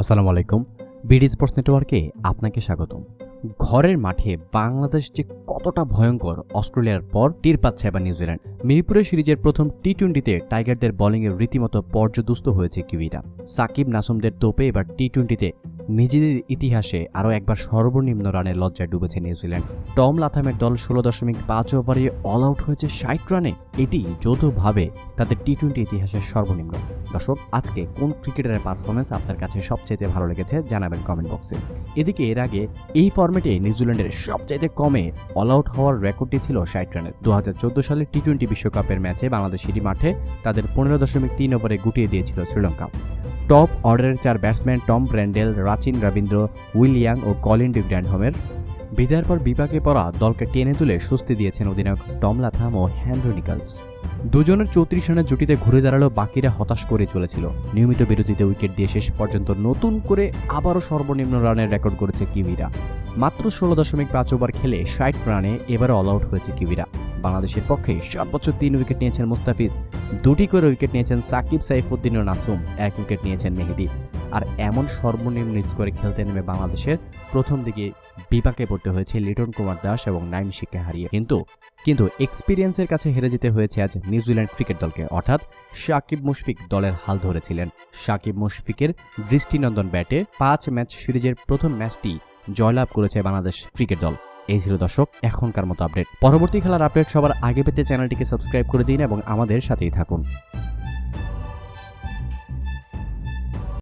আসসালামু আলাইকুম। BD sports নেটওয়ার্কে আপনাকে স্বাগতম। ঘরের মাঠে বাংলাদেশ যে কতটা ভয়ঙ্কর, অস্ট্রেলিয়ার পর টির পাচ্ছে এবার নিউজিল্যান্ড। মিরপুরের সিরিজের প্রথম টি টোয়েন্টিতে টাইগারদের বোলিংয়ে রীতিমতো পর্যদুস্ত হয়েছে কিউইরা। সাকিব নাসুমদের তোপে এবার টি টোয়েন্টিতে নিজেদের ইতিহাসে আরও একবার সর্বনিম্ন রানের লজ্জায় ডুবেছে নিউজিল্যান্ড। টম লাথামের দল ষোলো দশমিক পাঁচ ওভারে অল আউট হয়েছে ষাট রানে। এটি যৌথভাবে তাদের টি টোয়েন্টি ইতিহাসের সর্বনিম্ন। দর্শক, আজকে কোন ক্রিকেটারের পারফরমেন্স আপনার কাছে সবচেয়ে ভালো লেগেছে জানাবেন কমেন্ট বক্সে এদিকে এর আগে এই ফর্মেটে নিউজিল্যান্ডের সবচাইতে কমে অল আউট হওয়ার রেকর্ডটি ছিল ষাট রানের। দু সালের টি টোয়েন্টি বিশ্বকাপের ম্যাচে বাংলাদেশ সিটি মাঠে তাদের পনেরো দশমিক তিন ওভারে গুটিয়ে দিয়েছিল শ্রীলঙ্কা। টপ অর্ডারের চার batsman Tom Blundell, Rachin Ravindra Williamson ও কলিন ডি গ্র্যান্ডহোমের বিদায়ের পর বিপাকে পড়া দলকে টেনে তুলে স্বস্তি দিয়েছেন অধিনায়ক টম লাথাম ও হ্যান্ড্রু নিকলস। দুজনের চৌত্রিশ রানের জুটিতে ঘুরে দাঁড়াল বাকিরা হতাশ করে চলেছিল। নিয়মিত বিরতিতে উইকেট দিয়ে শেষ পর্যন্ত নতুন করে আবারও সর্বনিম্ন রানের রেকর্ড করেছে কিউইরা। মাত্র ষোলো দশমিক পাঁচ ওভার খেলে ষাট রানে এবারও অল আউট হয়েছে কিউইরা। বাংলাদেশের পক্ষে সর্বোচ্চ তিন উইকেট নিয়েছেন মুস্তাফিজ। দুটি করে উইকেট নিয়েছেন সাকিব সাইফুদ্দিন ও নাসুম। এক উইকেট নিয়েছেন মেহেদি। আর এমন সর্বনিম্ন স্কোরে খেলতে নেমে বাংলাদেশের প্রথম দিকে বিপাকে পড়তে হয়েছে লিটন কুমার দাস এবং নাইম শিখকে হারিয়ে। কিন্তু কিন্তু এক্সপিরিয়েন্সের কাছে হেরে যেতে হয়েছে আজ নিউজিল্যান্ড ক্রিকেট দলকে। অর্থাৎ সাকিব মুশফিক দলের হাল ধরেছিলেন। সাকিব মুশফিকের দৃষ্টিনন্দন ব্যাটে পাঁচ ম্যাচ সিরিজের প্রথম ম্যাচটি জয়লাভ করেছে বাংলাদেশ ক্রিকেট দল। এই ছিল দর্শক এখনকার মতো আপডেট। পরবর্তী খেলার আপডেট সবার আগে পেতে চ্যানেলটিকে সাবস্ক্রাইব করে দিন এবং আমাদের সাথেই থাকুন।